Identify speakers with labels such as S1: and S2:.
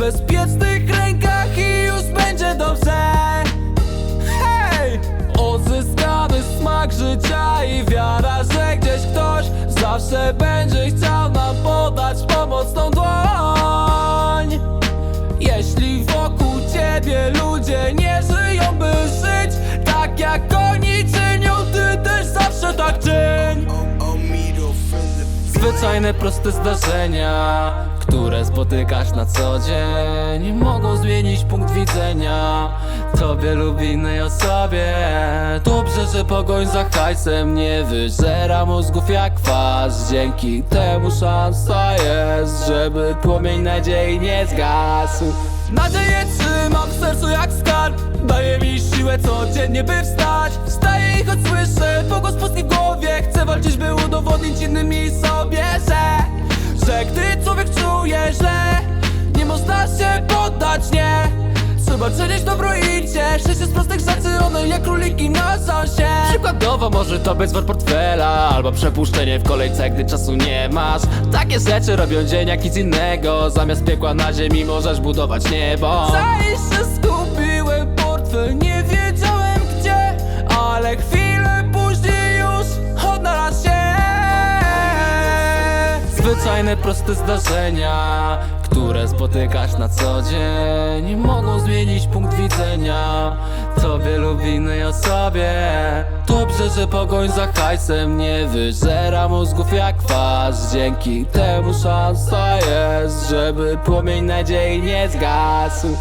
S1: bezpiecznych rękach i już będzie dobrze Hej! Odzyskany smak życia i wiara, że gdzieś ktoś zawsze będzie chciał nam podać pomocną dłoń Jeśli wokół ciebie ludzie nie żyją, by żyć tak jak oni Zwyczajne, proste zdarzenia, które spotykasz na co dzień Mogą zmienić punkt widzenia. Tobie lub innej osobie. Dobrze, że pogoń za hajsem nie wyżera mózgów jak kwas Dzięki temu szansa jest, żeby płomień nadziei nie zgasł. Nadzieję trzymam w sercu jak skarb. Daje mi siłę codziennie by wstać. Wstaję i choć słyszę pogłos pustki w głowie. Chcę walczyć by udowodnić innym i sobie, Że gdy człowiek czuje źle Nie można się poddać, nie. Trzeba czynić dobro i cieszyć się z prostych rzeczy One jak króliki noszą się. Przykładowo może to być zwrot portfela Albo przepuszczenie w kolejce, gdy czasu nie masz. Takie rzeczy robią dzień jak nic innego Zamiast piekła na ziemi możesz budować niebo. Zaiste skupiłem portfel, nie wiedziałem Zwyczajne, proste zdarzenia Które spotykasz na co dzień Mogą zmienić punkt widzenia. Tobie lub innej osobie Dobrze, że pogoń za hajsem. Nie wyżera mózgów jak kwas Dzięki temu szansa jest, żeby płomień nadziei nie zgasł